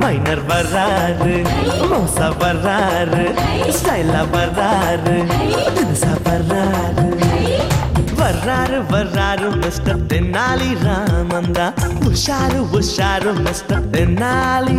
Minor வர்றாரு மோசா வர்றாரு ஸ்டைலா வர்றாரு தினசா வர்றாரு வர்றாரு வர்றாரு மிஸ்டர் தென்னாலி ராமந்தா. உஷாரு உஷாரு மிஸ்டர் தென்னாலி.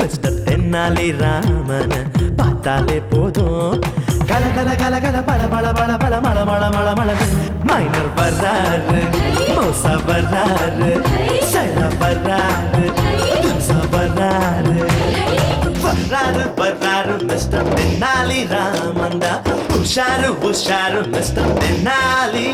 மிஸ்டர் தென்னாலி ராமன பார்த்தாலே போதும். கல கல கல கல பல பல பல பல மல மல மல மல மைனர் வர்றாரு மோசா வர்றாரு சைலா வர்றாரு தும்சா வர்றாரு வர்றாரு வர்றாரு மிஸ்டர் தென்னாலி ராமன் தான். உஷாரு உஷாரு மிஸ்டர் தென்னாலி.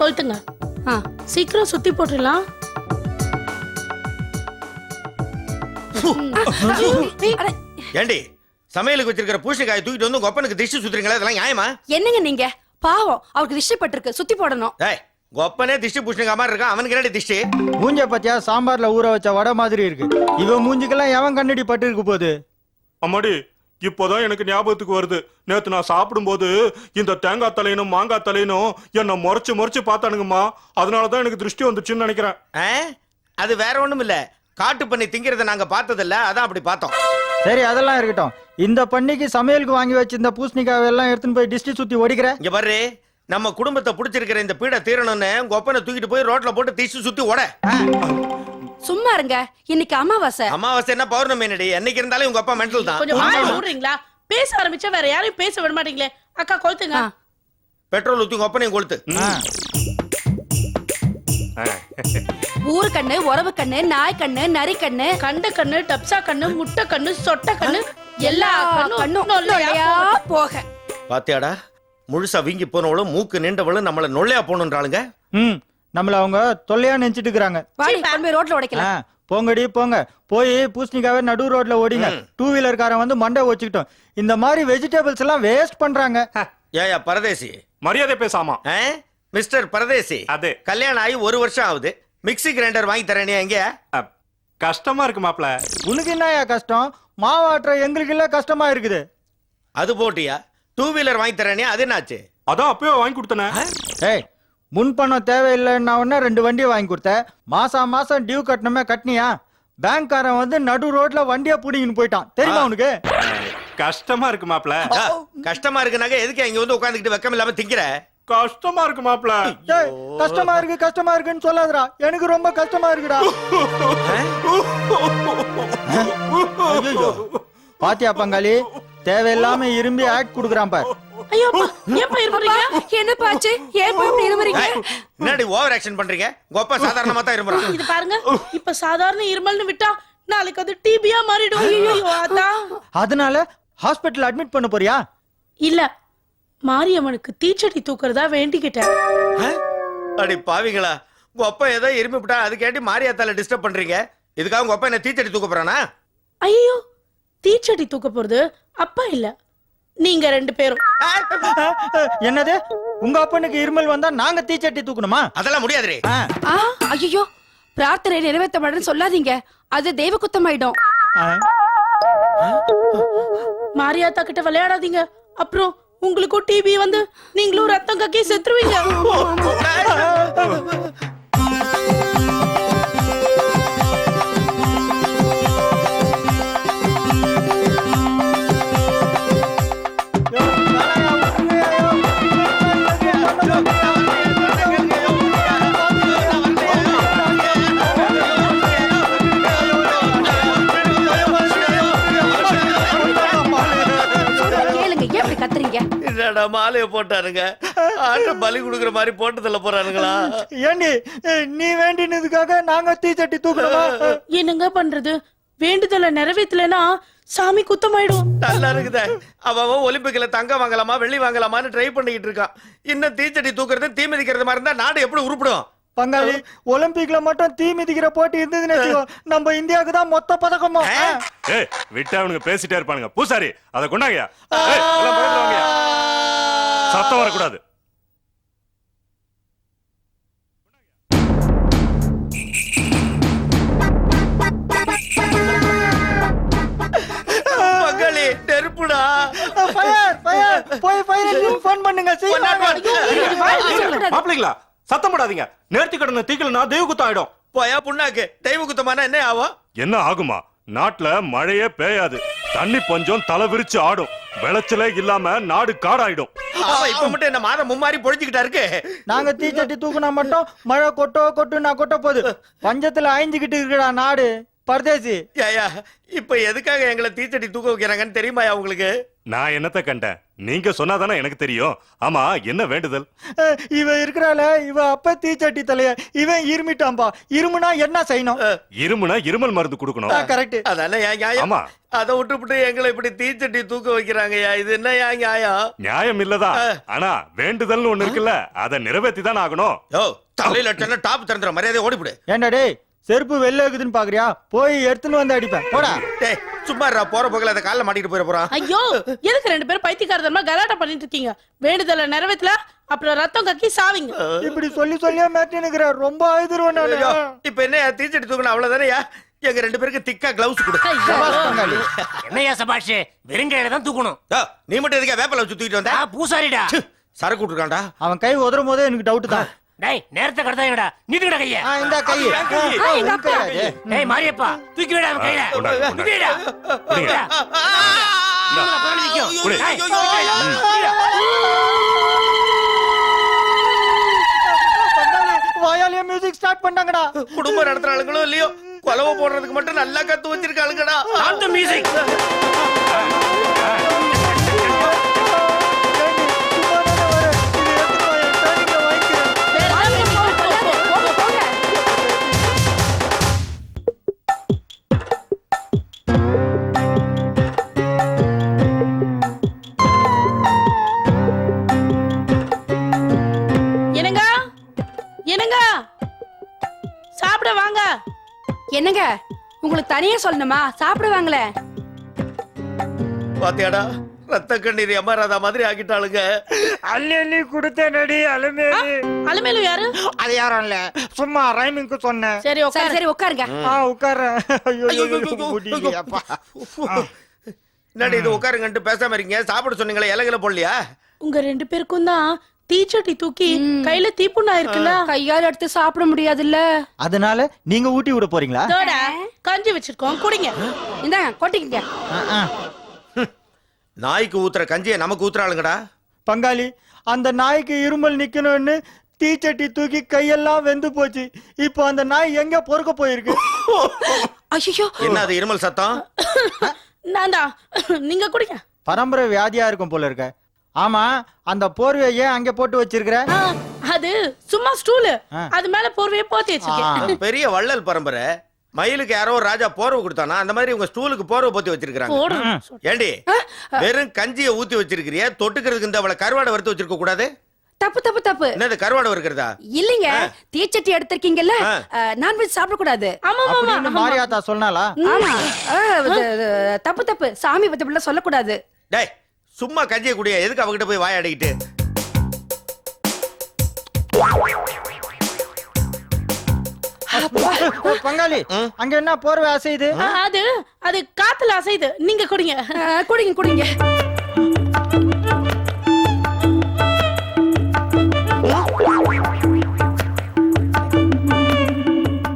கொளுத்துங்க. ஆ சீக்கிரம் சுத்தி போட்டுடலாம். ஏண்டி சமையலுக்கு வச்சிருக்கிற பூசணிக்காயை தூக்கிட்டு வந்து உங்க ஒப்பனுக்கு திஷ்டி சுத்துறீங்களா? இதெல்லாம் நியாயமா? என்னங்க நீங்க? பாவம் அவருக்கு விஷயப்பட்டிருக்கு சுத்தி போடணும். ஏய் உங்க ஒப்பனே திஷ்டி பூசணிக்காய் மாதிரி இருக்கான் அவனுக்கு என்னடி திஷ்டி? மூஞ்ச பத்தியா சாம்பார்ல ஊற வச்ச வடை மாதிரி இருக்கு. இவன் மூஞ்சிக்கெல்லாம் எவன் கண்ணடி பட்டு இருக்கு போகுது? அம்மாடி இப்போதான் எனக்கு ஞாபகத்துக்கு வருது. நேத்து நான் சாப்பிடும்போது இந்த தேங்காய் தலையனும் மாங்காய் தலையனும் என்னை முறைச்சு முறைச்சு பார்த்தானுங்கம்மா. அதனாலதான் எனக்கு திருஷ்டி வந்துச்சுன்னு நினைக்கிறேன். ஆ? அது வேற ஒண்ணும் இல்ல. காட்டு பண்ணி திங்கிறத நாங்க பார்த்ததில்ல. அதான் அப்படி பார்த்தோம். சரி அதெல்லாம் இருக்கட்டும். இந்த பண்ணிக்கு சமையலுக்கு வாங்கி வச்சிருந்த பூசணிக்காய் எல்லாம் எடுத்துன்னு போய் டிஸ்டி சுத்தி ஒடிக்கிற? இங்க பாரு நம்ம குடும்பத்தை புடிச்சிருக்கிற இந்த பீடை தீரணும்னு உங்க ஒப்பனை தூக்கிட்டு போய் ரோட்ல போட்டு திஷ்டி சுத்தி ஓட. சும்மா இருங்க. இன்னைக்கு அமாவாசை. அமாவாசை என்ன பௌர்ணமி என்னடி? என்னைக்கு இருந்தாலும் உங்க அப்பா மென்டல் தான். கொஞ்சம் வாய விடுறீங்களா பேச ஆரம்பிச்சா வேற யாரையும் பேச விட மாட்டீங்களே? அக்கா கொளுத்துங்க. பெட்ரோல் ஊத்தி உங்க ஒப்பனையும் கொளுத்து. ஊரு கண்ணு உறவு கண்ணு நாய் கண்ணு நரி கண்ணு. கண்ட கண்ணு டப்சா கண்ணு முட்டை கண்ணு சொட்ட கண்ணு எல்லா கண்ணும் போக. பாத்தியாடா முழுசா வீங்கி போனவளும் மூக்கு நீண்டவளும் நம்மள நொல்லையா போகணுன்றாளுங்க. ம். நம்மள அவங்க தொல்லையா நினைச்சிட்டு இருக்கிறாங்க வாடி கொண்டு போய் ரோட்ல உடைக்கலாம் ஆ, போங்கடி போங்க. போய் பூசணிக்காவே நடு ரோட்ல ஓடிங்க. டூ வீலர்காரன் வந்து மண்டை வச்சுக்கிட்டோம். இந்த மாதிரி வெஜிடபிள்ஸ் எல்லாம் வேஸ்ட் பண்றாங்க. ஏயா பரதேசி. மரியாதை பேசாமா? ஆ? மிஸ்டர் பரதேசி. அது. கல்யாணம் ஆகி ஒரு வருஷம் ஆகுது. மிக்ஸி கிரைண்டர் வாங்கி தரேனே எங்க? அஹ், கஷ்டமா இருக்கு மாப்ள உனக்கு என்னயா கஷ்டம்? மாவாட்டுற எங்களுக்கு எல்லாம் கஷ்டமா இருக்குது. அது போட்டியா? டூ வீலர் வாங்கி தரேனே அது என்னாச்சு? அதான் அப்பவே வாங்கி கொடுத்தனே. ஏய் முன் பணம் தேவையில்லைன்னா உடனே ரெண்டு வண்டியை வாங்கி கொடுத்தேன் மாசம் மாசம் டியூ கட்டணுமே கட்டினியா? பேங்க்காரன் வந்து நடு ரோட்ல வண்டியை பிடிங்கின்னு போயிட்டான். தெரியுமா உனக்கு? கஷ்டமா இருக்கு மாப்ள கஷ்டமா இருக்குனாக்க எதுக்கு இங்க வந்து உட்காந்துக்கிட்டு வெக்கம் இல்லாம திங்கிற? கஷ்டமா இருக்கு மாப்ள கஷ்டமா இருக்கு கஷ்டமா இருக்குன்னு சொல்லாதடா. எனக்கு ரொம்ப கஷ்டமா இருக்குடா. பாத்தியா பங்காளி? தேவையில்லாம இரும்பி ஆக்ட் குடுக்குறான் பார். ஐயோ ஏப்பா இருமுறீங்க என்ன பாச்சு ஏன் இப்படி இருமுறீங்க என்னடி ஓவர் ஆக்ஷன் பண்றீங்க? உங்க அப்பா சாதாரணமா தான் இருமுறான் இது பாருங்க இப்ப சாதாரண இருமல்னு விட்டா நாளைக்கு அது டிபியா மாறிடும். ஐயோ. அதான் அதனால ஹாஸ்பிட்டல் அட்மிட் பண்ண போறியா? இல்ல மாரியம்மனுக்கு தீச்சட்டி தூக்குறதா வேண்டிக்கிட்டேன்? அடி பாவிங்களா உங்க அப்பா ஏதோ இருமி விட்டா அதுக்கேட்டி மாரியாத்தால டிஸ்டர்ப் பண்றீங்க. இதுக்காக உங்க அப்பா என்ன தீச்சடி தூக்க போறானா? ஐயோ தீச்சட்டி தூக்க போறது அப்பா இல்ல. நீங்க ரெண்டு பேரும். என்னது? உங்க அப்பனுக்கு இருமல் வந்தா நாங்க தீச்சட்டி தூக்கணுமா? அதெல்லாம் ஆ. ஐயோ பிரார்த்தனை நிறைவேற்றப்படன்னு சொல்லாதீங்க. அது தெய்வ குத்தமாயிடும் ஆ. மாரியாத்தா கிட்ட விளையாடாதீங்க. அப்புறம் உங்களுக்கும் டிபி வந்து நீங்களும் ரத்தம் கக்கி செத்துருவீங்க. என்னடா மாலையை போட்டாருங்க ஆட்ட பலி கொடுக்குற மாதிரி போட்டதுல போறானுங்களா? ஏண்டி நீ வேண்டினதுக்காக நாங்க தீச்சட்டி தூக்கணுமா என்னங்க பண்றது? வேண்டுதலை நிறைவேத்தலைன்னா சாமி குத்தமாயிடும். நல்லா இருக்குதே. அவன் ஒலிம்பிக்ல தங்கம் வாங்கலாமா வெள்ளி வாங்கலாமான்னு ட்ரை பண்ணிக்கிட்டு இருக்கான். இன்னும் தீச்சட்டி தூக்குறது தீ மிதிக்கிறது மாதிரி இருந்தா நாடு எப்படி உருப்பிடும்? பங்காளி ஒலிம்பிக்ல மட்டும் தீ மிதிக்கிற போட்டி இருந்ததுன்னு நம்ம இந்தியாவுக்கு தான் மொத்த பதக்கமும் ஆ. ஏய் விட்டா அவனுங்க பேசிட்டே இருப்பானுங்க. பூசாரி அதை கொண்டாங்கயா ஏய், எல்லாம் பக்கத்துல வாங்கயா. சத்தம் வரக்கூடாது. பங்காளி நெருப்புடா. ஃபயர் ஃபயர் போய் ஃபயர் ஃபோன் பண்ணுங்க. மாப்பிள்ளைங்களா சத்தம் போடாதீங்க. நேர்த்தி கடனை தீக்கலனா தெய்வ குத்தம் ஆயிடும். போயா புண்ணாக்கு. தெய்வ குத்தமானா என்ன ஆகும்? என்ன ஆகுமா? நாட்டுல மழையே பெய்யாது. தண்ணி பஞ்சம் தலை விரிச்சு ஆடும். விளைச்சலே இல்லாம நாடு காடாயிடும். ஆமா. இப்ப மட்டும் என்ன மாதம் மும்மாரி பொழிஞ்சுக்கிட்டா இருக்கு? நாங்க தீச்சட்டி தூக்குனா மட்டும் மழை கொட்டோ கொட்டுனா கொட்ட போகுது. பஞ்சத்துல அழிஞ்சுக்கிட்டு இருக்குடா நாடு. பரதேசி. ஏயா இப்ப எதுக்காக எங்களை தீச்சட்டி தூக்க வைக்கிறாங்கன்னு தெரியுமாயா உங்களுக்கு? நான் என்னத்த கண்டேன்? நீங்க சொன்னாதானே எனக்கு தெரியும். ஆமா என்ன வேண்டுதல்? அஹ், இவ இருக்கிறாள இவ அப்ப தீச்சட்டி தலைய இவன் இருமிட்டான்பா இருமுனா என்ன செய்யணும்? இருமுனா இருமல் மருந்து கொடுக்கணும். கரெக்ட் அதானே ஏன் நியாயம் ஆமா. அதை விட்டுப்புட்டு எங்களை இப்படி தீச்சட்டி தூக்க வைக்கிறாங்கய்யா இது என்ன ஏன் நியாயம்? நியாயம் இல்லதான் ஆனா வேண்டுதல்னு ஒண்ணு இருக்குல்ல அதை நிறைவேத்தி தான் ஆகணும். யோ தலையில டாப் திறந்துற மரியாதை ஓடிவிடு ஏண்டா டேய் செருப்பு வெளில இருக்குதுன்னு பாக்குறியா? போய் எடுத்துன்னு வந்து அடிப்பேன். போடா. டேய் சும்மா இருடா, போற போகல அதை கால்ல மாட்டிட்டு போயிட போறான். ஐயோ எதுக்கு ரெண்டு பேரும் பைத்தியக்காரதமா கலாட்டா பண்ணிட்டு இருக்கீங்க? வேண்டுதலை நிறைவேத்தல அப்புறம் ரத்தம் கக்கி சாவிங்க. இப்படி சொல்லி சொல்லியே மேட்டினுக்கிற ரொம்ப அழுதுருவேன் ஐயோ, நானு இப்ப என்ன தீச்சட்டி தூக்கணும் அவ்வளவுதானயா எங்க ரெண்டு பேருக்கு திக்கா கிளவுஸ் கொடு. என்னையா சபாஷ்? வெறுங்கையில தான் தூக்கணும். நீ மட்டும் எதுக்கா வேப்பல வச்சு தூக்கிட்டு வந்த? பூசாரிடா. சரக்கு விட்டுருக்கான்டா. அவன் கை உதறும் போதே எனக்கு டவுட் தான். டேய் நேரத்தை கடத்தாங்கடா நீட்டுக்கடா கைய. ஆ, இந்தா கை. ஆ, எங்க அப்பா. டேய் மாரியப்பா தூக்கி விடா அவன் கையில. டேய், விடுடா. வாயாலியா மியூசிக் ஸ்டார்ட் பண்ணாங்கடா. குடும்பம் நடத்துற ஆளுங்களோ இல்லையோ கொலவை போடுறதுக்கு மட்டும் நல்லா கத்து வச்சிருக்காளுங்கடா. Start உங்களுக்கு தனியா சொல்லணுமா? சாப்பிடுவாங்களே. பாத்தியாடா ரத்த கண்ணீர் எமராதா மாதிரி ஆக்கிட்டாளுங்க. அள்ளி அள்ளி கொடுத்தேன் நடி அலுமேலி அலுமேலு யாரு? அது யாரும் இல்ல. சும்மா ரைமிங்க்கு சொன்னேன். சரி உட்காரு. சரி உட்காருங்க. ஆ ஐயோ, ஐயோ, முடியலையேப்பா. என்னடி இது உட்காருங்கன்ட்டு பேசாம இருக்கீங்க? சாப்பிட சொன்னீங்களே இலைகளை போடலையா? உங்க ரெண்டு பேருக்கும் தான் தீச்சட்டி தூக்கி கையில தீப்புண்ணா இருக்குல்ல? கையால எடுத்து சாப்பிட முடியாதுல்ல. அதனால நீங்க ஊட்டி விட போறீங்களா? கஞ்சி வச்சிருக்கோம் குடிங்க. இந்தாங்க கொட்டிக்கிங்க. நாய்க்கு ஊத்துற கஞ்சியை நமக்கு ஊத்துறாளுங்கடா. பங்காளி அந்த நாய்க்கு இருமல் நிக்கணும்னு தீச்சட்டி தூக்கி கையெல்லாம் வெந்து போச்சு. இப்போ அந்த நாய் எங்க பொறுக்க போயிருக்கு? ஐயோ என்ன அது இருமல் சத்தம்? நான் நீங்க குடிங்க. பரம்பரை வியாதியா இருக்கும் போல இருக்க. ஆமா அந்த போர்வையை ஏன் அங்க போட்டு வச்சிருக்கிற? அது சும்மா ஸ்டூலு. அது மேல போர்வையை போத்தி வச்சிருக்கேன். பெரிய வள்ளல் பரம்பரை மயிலுக்கு யாரோ ஒரு ராஜா போர்வை கொடுத்தானா? அந்த மாதிரி உங்க ஸ்டூலுக்கு போர்வை போத்தி வச்சிருக்காங்க ஏண்டி வெறும் கஞ்சியை ஊத்தி வச்சிருக்கிறிய? தொட்டுக்கிறதுக்கு இந்த அவளை கருவாடை வறுத்து வச்சிருக்க கூடாது? தப்பு தப்பு தப்பு. என்னது கருவாடை வறுக்கிறதா? இல்லைங்க தீச்சட்டி எடுத்திருக்கீங்கல்ல. நான்வெஜ் சாப்பிடக்கூடாது. ஆமா ஆமா ஆமா. மாரியாத்தா சொன்னாலா ஆமா. தப்பு தப்பு. சாமி பத்தி இப்படிலாம் சொல்லக்கூடாது. டேய் சும்மா கஞ்சியை குடிய? எதுக்கு அவகிட்ட போய் வாய் அடிக்கிட்டு? பங்காளி அங்க என்ன போர்வை அசையுது? அது அது காத்துல அசையுது. நீங்க குடிங்க. குடிங்க குடிங்க.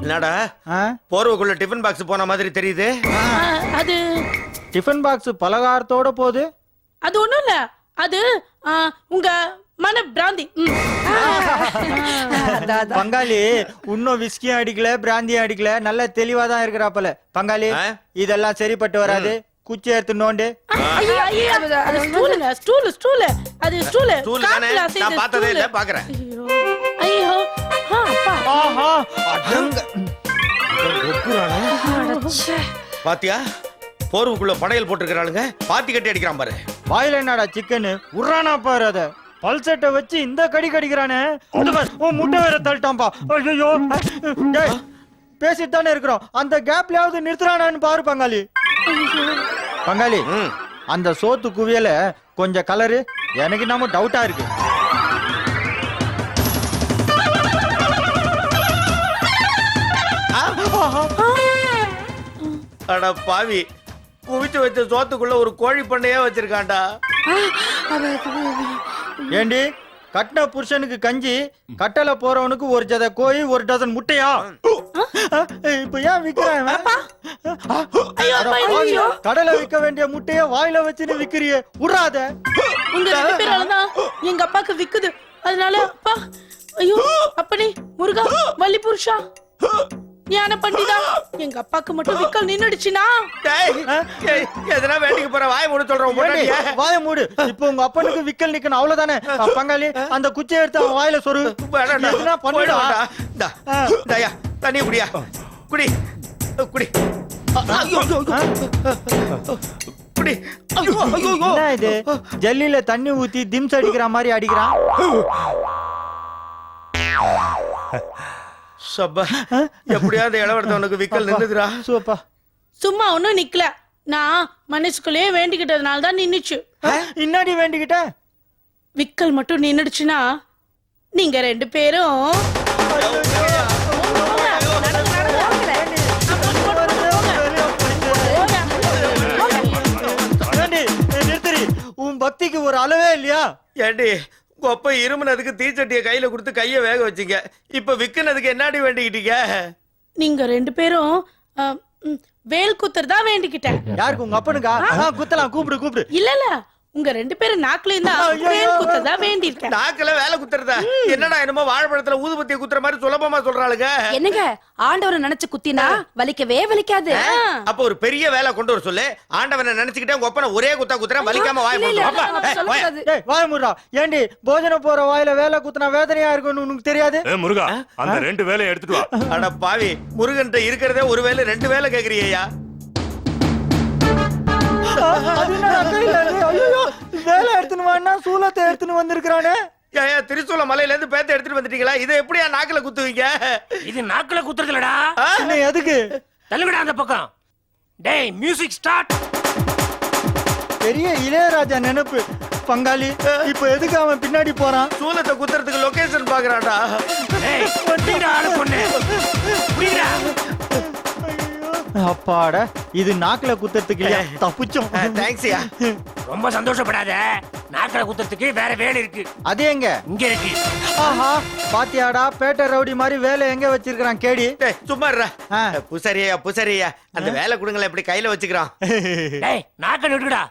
என்னடா? ஆ? போர்வைக்குள்ள டிஃபன் பாக்ஸ் போன மாதிரி தெரியுது. அது டிஃபன் பாக்ஸ் பலகாரத்தோட போகுது. அது ஒண்ணும் இல்ல. அது ஆ, உங்க மன பிராந்தி. பங்காளி இன்னும் விஸ்கியும் அடிக்கல பிராந்தியும் அடிக்கல. நல்ல தெளிவா தான் இருக்கிறாப்பல. பங்காளி? இதெல்லாம் சரிப்பட்டு வராது. குச்சி எடுத்து நோண்டு. ஸ்டூலு ஸ்டூலு அது ஸ்டூலு ஸ்டூல் நான் பார்த்ததே இல்ல. பாக்குறேன் ஐயோ ஆஹா. அடங்க. பாத்தியா? போர்வுக்குள்ள படையல் போட்டிருக்கிறாளுங்க. பாத்தி கட்டி அடிக்கிறான் பாரு. வாயில என்னடா சிக்கன் உர்றானா பாரு அத. பல்சட்டை வச்சு இந்த கடி கடிக்கிறானே. உன் முட்டை வேற தள்ளிட்டான்பா ஐயோ பேசிட்டு தானே இருக்கிறோம். அந்த கேப்லயாவது நிறுத்துறானான்னு பாரு பங்காளி. பங்காளி. அந்த சோத்து குவியல கொஞ்சம் கலரு. எனக்கு நம்ம டவுட்டா இருக்கு. அட பாவி. குவிச்சு வச்ச சோத்துக்குள்ள ஒரு கோழி பண்ணையே வச்சிருக்கான்டா. ஏண்டி? கட்டின புருஷனுக்கு கஞ்சி கட்டல போறவனுக்கு ஒரு ஜத கோழி ஒரு டசன் முட்டையா? இப்ப ஏன் விக்கிறான். கடலை விக்க வேண்டிய முட்டைய வாயில வச்சுன்னு விக்கிறியே உடாத எங்க அப்பாக்கு விக்குது. அதனால அப்பா ஐயோ அப்பனே முருகா வள்ளி புருஷா ஞான பண்டிதா எங்க அப்பாக்கு மட்டும் விக்கல் நின்னுடுச்சுனா எதனா வேண்டிக்கு போற வாய மூட பொண்டாட்டிய. வாய மூடு. இப்ப உங்க அப்பனுக்கு விக்கல் நிக்கணும் அவ்வளவுதானே? பங்காளி அந்த குச்சியை எடுத்து அவன் வாயில சொரு. எதுனா பண்ணுடா. இந்தாயா, தண்ணிய குடியா. குடி. குடி. ஜல்லில தண்ணி ஊத்தி திம்ஸ் அடிக்கிற மாதிரி அடிக்கிறான்? சப்பா எப்படியாவது இளவரத்தவனுக்கு விக்கல் நின்னுதுடா. சூப்பா. சும்மா ஒண்ணும் நிக்கல. நான் மனசுக்குள்ளேயே வேண்டிக்கிட்டதுனால தான் நின்னுச்சு. இன்னாடி வேண்டிக்கிட்ட? விக்கல் மட்டும் நின்னுடுச்சுன்னா நீங்க ரெண்டு பேரும் உன் பக்திக்கு ஒரு அளவே இல்லையா? ஏண்டி கொப்ப இருமுனதுக்கு தீச்சட்டிய கையில கொடுத்து கைய வேக வச்சீங்க. இப்ப விக்குனதுக்கு என்னாடி வேண்டிக்கிட்டீங்க? நீங்க ரெண்டு பேரும் அ, ம், வேல் குத்துறதா வேண்டிக்கிட்டேன். யாருக்கு? உங்க அப்பனுக்கா? ஆ, குத்தலாம் கூப்பிடு கூப்பிடு. இல்ல இல்ல. உங்க ரெண்டு பேரும் நாக்குலயும் தான் குத்துறதா வேண்டியிருக்கேன் நாக்குல வேலை குத்துறதா? என்னடா என்னமோ வாழைப்பழத்துல ஊதுபத்திய குத்துற மாதிரி சுலபமா சொல்றாளுங்க. என்னங்க ஆண்டவரை நினைச்சு குத்தினா வலிக்கவே வலிக்காது. அப்ப ஒரு பெரிய வேலை கொண்டு வர சொல்லு. ஆண்டவனை நினைச்சுக்கிட்டே உங்க ஒப்பனை ஒரே குத்தா குத்துற வலிக்காம வாய. டேய் வாய. முடுறா. ஏண்டி போஜனம் போற வாயில வேலை குத்துனா வேதனையா இருக்கும்னு உனக்கு தெரியாது? முருகா அந்த ரெண்டு வேலையை எடுத்துட்டு வா. அட பாவி முருகன்ட்ட இருக்கிறதே ஒரு வேலை ரெண்டு வேலை கேக்குறியா வேலை எடுத்துன்னு வான்னா சூலத்தை எடுத்துன்னு வந்திருக்கிறானே. ஏயா திரிசூல மலையில இருந்து பேத்த எடுத்துட்டு வந்துட்டீங்களா? இதை எப்படியா நாக்குல குத்துவீங்க? இது நாக்குல குத்துறதுலடா. ஆ? இன்னும் எதுக்கு? தள்ளுங்கடா அந்த பக்கம். டேய் மியூசிக் ஸ்டார்ட் பெரிய இளையராஜா நினைப்பு. பங்காளி இப்ப எதுக்கு அவன் பின்னாடி போறான்? சூலத்தை குத்துறதுக்கு லொகேஷன் பாக்குறான்டா. டேய் பொண்ணு. அப்பாட இது நாக்குல குத்துறதுக்கு இல்லையா? தப்புச்சோம். தேங்க்ஸ்யா ரொம்ப சந்தோஷப்படாத. நாக்குல குத்துறதுக்கு வேற வேலை இருக்கு. அது எங்க? இங்க இருக்கு. ஆஹா பாத்தியாடா பேட்டை ரவுடி மாதிரி வேலை எங்க வச்சிருக்கான் கேடி? டேய் சும்மா. புசரியா புசரியா. அந்த வேலை கொடுங்களேன் எப்படி கையில வச்சுக்கிறான். டேய் நாக்க நிட்டுடா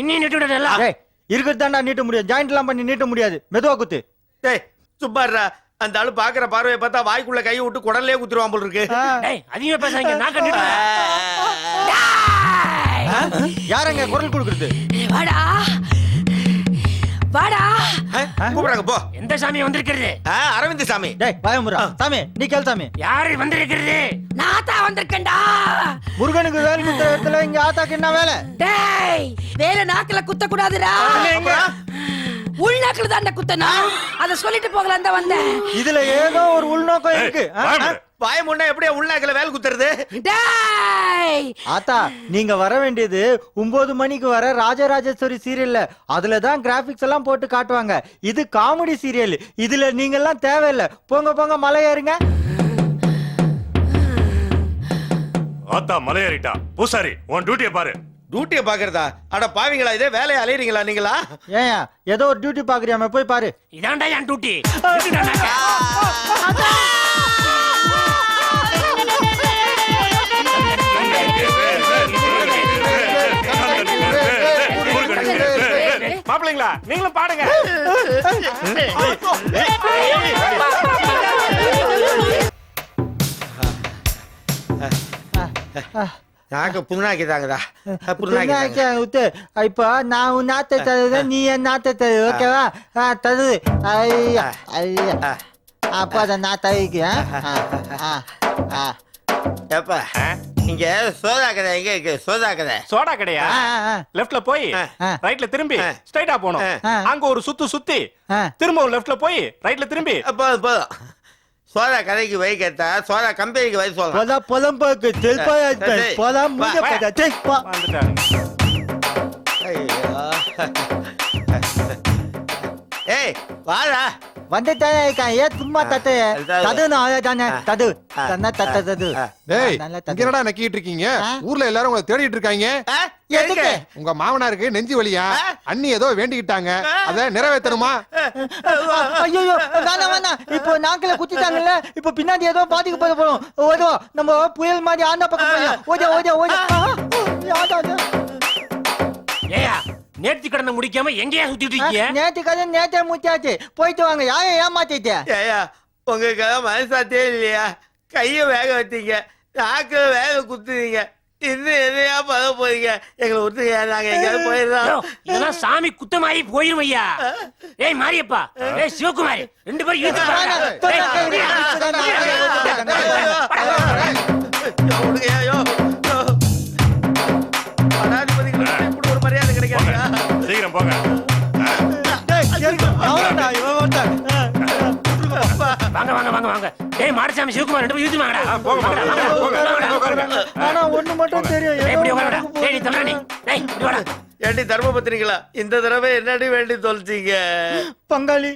இன்னி நிட்டுடா எல்லாம் டேய் இருக்கிறதாண்டா நீட்ட முடியாது. ஜாயிண்ட் எல்லாம் பண்ணி நீட்ட முடியாது. மெதுவா குத்து. டேய் சும்மா இருடா. அந்த ஆளு பாக்குற பார்வையை பார்த்தா வாய்க்குள்ள கையை விட்டு குடல்லே குத்துருவான் போல இருக்கு. அதிகமா பேசாதீங்க. நாக்க நிட்டுடா யாரங்க குரல் கொடுக்குறது? வாடா. வாடா. கூப்பிடுறாங்க போ. எந்த சாமி வந்திருக்கிறது? அரவிந்த் சாமி. டேய் பயமுறா சாமி நீ கேள் சாமி. யாரு வந்திருக்கிறது? நான் தான் வந்திருக்கேன்டா. முருகனுக்கு வேலை குத்துற இடத்துல இங்க ஆத்தாக்கு என்ன வேலை? டேய் வேற நாக்குல குத்த கூடாதுடா உள்நாக்குல தான் குத்தணும் அத சொல்லிட்டு போகலாம் தான் வந்தேன் இதுல ஏதோ ஒரு உள்நோக்கம் இருக்கு? வாய முன்ன எப்படியா உள்நாக்கில வேலை குத்துறது? டேய்! ஆத்தா நீங்க வர வேண்டியது ஒன்பது மணிக்கு வர ராஜராஜேஸ்வரி சீரியல்ல அதுல தான் கிராபிக்ஸ் எல்லாம் போட்டு காட்டுவாங்க. இது காமெடி சீரியல் இதுல நீங்க எல்லாம் தேவையில்ல. போங்க போங்க மலை ஏறுங்க. ஆத்தா மலையேறிட்டா பூசாரி உன் டியூட்டியை பாரு. டியூட்டியை பாக்குறதா? அட பாவிங்களா இதே வேலையை அலையறீங்களா நீங்களா? ஏன் ஏதோ ஒரு டியூட்டி பாக்குறியாம போய் பாரு. இதான்டா என் டியூட்டி. மாப்பிள்ளைங்களா நீங்களும் பாடுங்க. நாக்கு புண்ணாக்கி தாங்கதா புண்ணாக்கி தாங்க. புண்ணாக்கு விட்டு இப்போ நான் உன் நாத்தை தருது நீ என் நாத்தை தரு ஓகேவா ஆ, தரு ஐயா ஐயா அப்போ அதை நான். ஏப்பா இங்க சோதா கதை எங்க இருக்கு சோதா கதை சோடா கடையா லெஃப்ட்ல போய். ரைட்ல திரும்பி. ஸ்ட்ரைட்டா ஆ. அங்க ஒரு சுத்து சுத்தி. திரும்ப ஒரு லெஃப்ட்ல போய் ரைட்ல திரும்பி போதும் போதும் சோதா கதைக்கு வை கேட்டா சோதா கம்பெனிக்கு வை சொல்லலாம் போதா புலம்போக்கு செல்பாயா சரி. போதா போ. ஐயோ. ஏய் வாடா வந்துட்டானே இருக்கான் ஏன் சும்மா தட்டு. அதுதான். தது நான் தானே. ஆ. தது. தன்ன தத்த தது. டேய் நல்லா இங்க என்னடா நக்கிட்டு இருக்கீங்க? ஊர்ல எல்லாரும் உங்களை தேடிட்டு இருக்காங்க. எதுக்கு? உங்க மாமனாருக்கு நெஞ்சு வலியா? அண்ணி ஏதோ வேண்டிக்கிட்டாங்க. அத நிறைவேற்றணுமா ஐயோ வேணாம் வேணாம். இப்போ நாக்கில குத்திட்டாங்கல்ல இப்போ பின்னாடி ஏதோ பாதிக்க போத போறோம். ஓதோ நம்ம புயல் மாதிரி ஆந்த பக்கம் போய் ஓஜா ஓஜா ஓஜா ஏயா நேர்த்தி கடனை முடிக்காம எங்கேயா சுத்திட்டு இருக்கீங்க நேத்து கதை நேத்தே முச்சாச்சு போயிட்டு வாங்க யாரை ஏமாத்திட்டே ஏயா உங்களுக்கு மனசாத்தே இல்லையா கைய வேக வச்சீங்க நாக்கு வேக குத்துறீங்க இன்னும் எதையா பண்ண போறீங்க எங்களை ஒருத்தங்க நாங்க எங்கேயாவது போயிடுறோம் இதெல்லாம் சாமி குத்தமாயி போயிரும் ஐயா ஏய் மாரியப்பா ஏய் சிவகுமாரி ரெண்டு பேரும் இழுத்து. ஏய். வாங்க. ஏய் மாடசாமி சிவகுமார் ரெண்டு பேரும் இழுத்து வாங்கடா. போங்க, போங்க, வாங்கடா, வாங்கடா, வாங்கடா. வாங்கடா. ஆனா ஒண்ணு மட்டும் தெரியும். நடக்க போகுது. ஏய், நீ தள்ளுடா நீ. இப்படி வாடா. ஏண்டி தர்மபத்திரிகளா இந்த தடவை என்னடி வேண்டி தொலைச்சீங்க? பங்காளி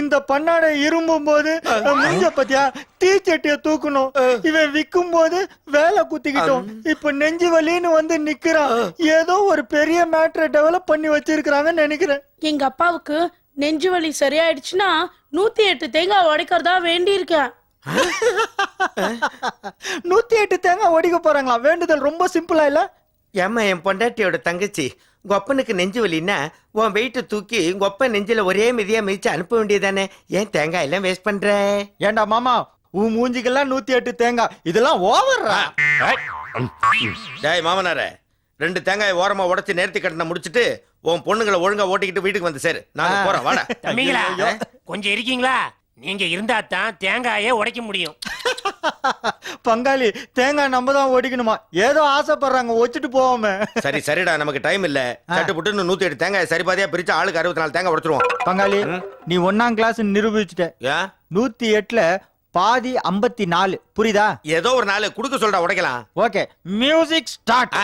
இந்த பண்ணாடை இரும்பும் போது முடிஞ்ச பத்தியா? தீச்சட்டிய தூக்கணும். இவன் விக்கும் போது வேலை குத்திக்கிட்டோம். இப்ப நெஞ்சு வலின்னு வந்து நிக்கிறான். ஏதோ ஒரு பெரிய மேட்டரை டெவலப் பண்ணி வச்சிருக்கிறாங்கன்னு நினைக்கிறேன். எங்க அப்பாவுக்கு நெஞ்சு வலி சரியாயிடுச்சுன்னா நூத்தி எட்டு தேங்காய் உடைக்கிறதா வேண்டி இருக்கேன் நூத்தி எட்டு தேங்காய் ஒடிக்க போறாங்களா? வேண்டுதல் ரொம்ப சிம்பிளா இல்ல? ஏம்மா என் பொண்டாட்டியோட தங்கச்சி உங்க அப்பனுக்கு நெஞ்சு வலின்னா உன் வெயிட்ட தூக்கி உங்க அப்பன் நெஞ்சில ஒரே மிதியா மிதிச்சு அனுப்ப வேண்டியதானே ஏன் தேங்காய் எல்லாம் வேஸ்ட் பண்ற? ஏண்டா மாமா உன் மூஞ்சிக்கெல்லாம் நூத்தி எட்டு தேங்காய். இதெல்லாம் ஓவர்ரா டேய் மாமனாரே. ரெண்டு தேங்காய் ஓரமா உடைச்சு நேர்த்தி கட்டணம் முடிச்சிட்டு உன் பொண்ணுங்களை ஒழுங்கா ஓட்டிக்கிட்டு வீட்டுக்கு வந்து சேரு. நாங்க. போறோம் வாடா. தம்பிங்களா கொஞ்சம் இருக்கீங்களா? நீங்க இருந்தா தான் தேங்காயை உடைக்க முடியும். பங்காளி தேங்காய் நம்ம தான் ஒடிக்கணுமா ஏதோ ஆசைப்படுறாங்க வச்சுட்டு போவோமே. சரி சரிடா நமக்கு டைம் இல்ல. சட்டு புட்டுன்னு நூத்தி எட்டு தேங்காய் சரி பாதியா பிரிச்சு ஆளுக்கு அறுபத்தி நாலு தேங்காய் உடச்சிருவோம். பங்காளி நீ ஒன்னாம் கிளாஸ் நிரூபிச்சுட்ட. நூத்தி எட்டுல பாதி ஐம்பத்தி நாலு. புரியுதா? ஏதோ ஒரு நாள் குடுக்க சொல்றா உடைக்கலாம். ஓகே. மியூசிக் ஸ்டார்ட்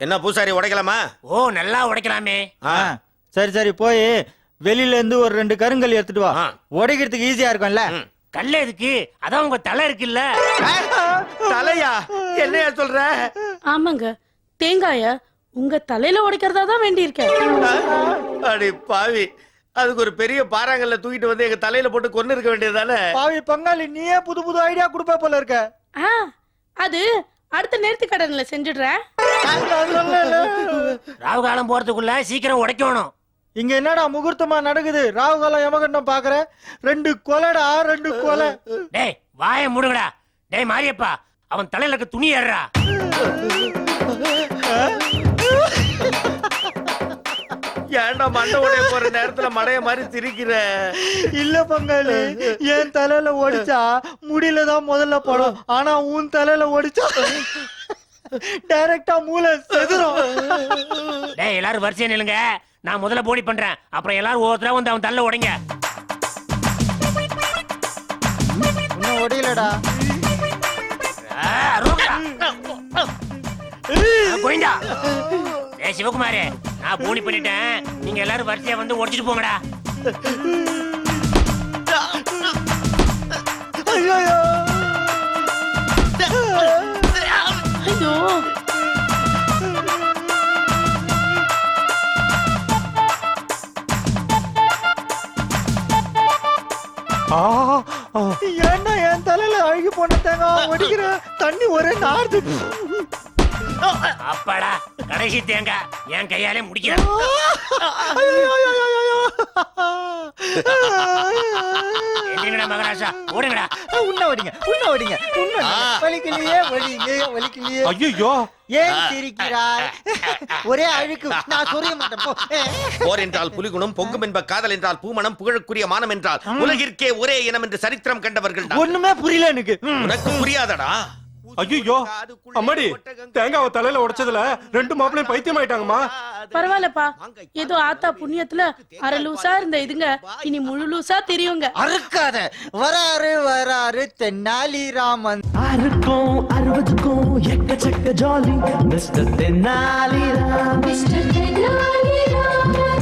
என்ன பூசாரி உடைக்கலாமா? ஓ நல்லா உடைக்கலாமே. ஆ. சரி சரி போய் வெளியில இருந்து ஒரு ரெண்டு கருங்கல் எடுத்துட்டு வா. ஆ. உடைக்கிறதுக்கு ஈஸியா இருக்கும்ல? ம். கல்ல எதுக்கு? அதான் உங்க தலை இருக்குல்ல. தலையா? என்னையா சொல்ற? ஆமாங்க. தேங்காய உங்க தலையில உடைக்கிறதா தான் வேண்டியிருக்கேன். அடி பாவி. அதுக்கு ஒரு பெரிய பாறாங்கல்ல தூக்கிட்டு வந்து எங்க தலையில போட்டு கொண்டு இருக்க வேண்டியதுதானே? பாவி பங்காளி நீயே புது புது ஐடியா கொடுப்ப போல இருக்க. அது அடுத்த நேர்த்தி கடன்ல செஞ்சுடுறேன் ராவு காலம் போறதுக்குள்ள சீக்கிரம் உடைக்கணும். இங்க என்னடா முகூர்த்தமா நடக்குது? ராகு காலம் யமகண்டம் பாக்குற? ரெண்டு கொலைடா ரெண்டு கொலை. டேய் வாயை மூடுங்கடா. டேய் மாரியப்பா அவன் தலையில இருக்க துணி ஏறுறா. ஏன்டா மண்டை உடைய போற நேரத்துல மடைய மாதிரி திரிக்கிற இல்ல பங்காளி என் தலையில ஒடிச்சா முடியல தான் முதல்ல படும். ஆனா உன் தலையில ஒடிச்சா டைரக்டா மூளை செதுரும். டேய் எல்லாரும் வரிசையா நில்லுங்க. நான் முதல்ல போடி பண்றேன். அப்புறம் எல்லாரும் ஒவ்வொருத்தரா வந்து அவன் தள்ள உடைங்க. இன்னும் ஒடியலடா. கோவிந்தா. ஏய் சிவகுமாரே நான் போனி பண்ணிட்டேன். நீங்க எல்லாரும் வரிசையா வந்து உடைச்சிட்டு போங்கடா. ஐயோ ஏன்னா என் தலையில அழுகி போன தேங்காய் ஒடிக்கிற தண்ணி ஒரே நார்து அப்பாடா. கடைசி தேங்காய் என் கையாலே முடிக்கிறேன். மகராசா ஓடுங்கடா. உன்ன ஒடிங்க உன்ன ஒடிங்க உன்ன வலிக்கலையே வலிங்க வலிக்கலையே. ஐயையோ. ஏன் சிரிக்கிறாய்? ஒரே அழுக்கு. நான் சொரிய மாட்டேன். போ. போர் என்றால் புலிகுணம் பொங்கும் என்ப காதல் என்றால் பூமணம் புகழுக்குரிய மானம் என்றால் உலகிற்கே ஒரே இனம் என்று சரித்திரம் கண்டவர்கள் ஒண்ணுமே புரியல எனக்கு. உனக்கு புரியாதடா. ஐயோ அம்மாடி தேங்காவை தலையில உடைச்சதுல ரெண்டு மாப்பிளையும் பைத்தியம் ஆயிட்டாங்கம்மா பரவாயில்லப்பா. ஏதோ ஆத்தா புண்ணியத்துல அரை லூசா இருந்த இதுங்க. இனி முழு லூசா தெரியுங்க. அறுக்காத. வராரு வராரு தென்னாலி ராமன். ஆறுக்கும் அறுபதுக்கும் எக்கச்சக்க jolly. Mister Tenaliram mister Tenaliraman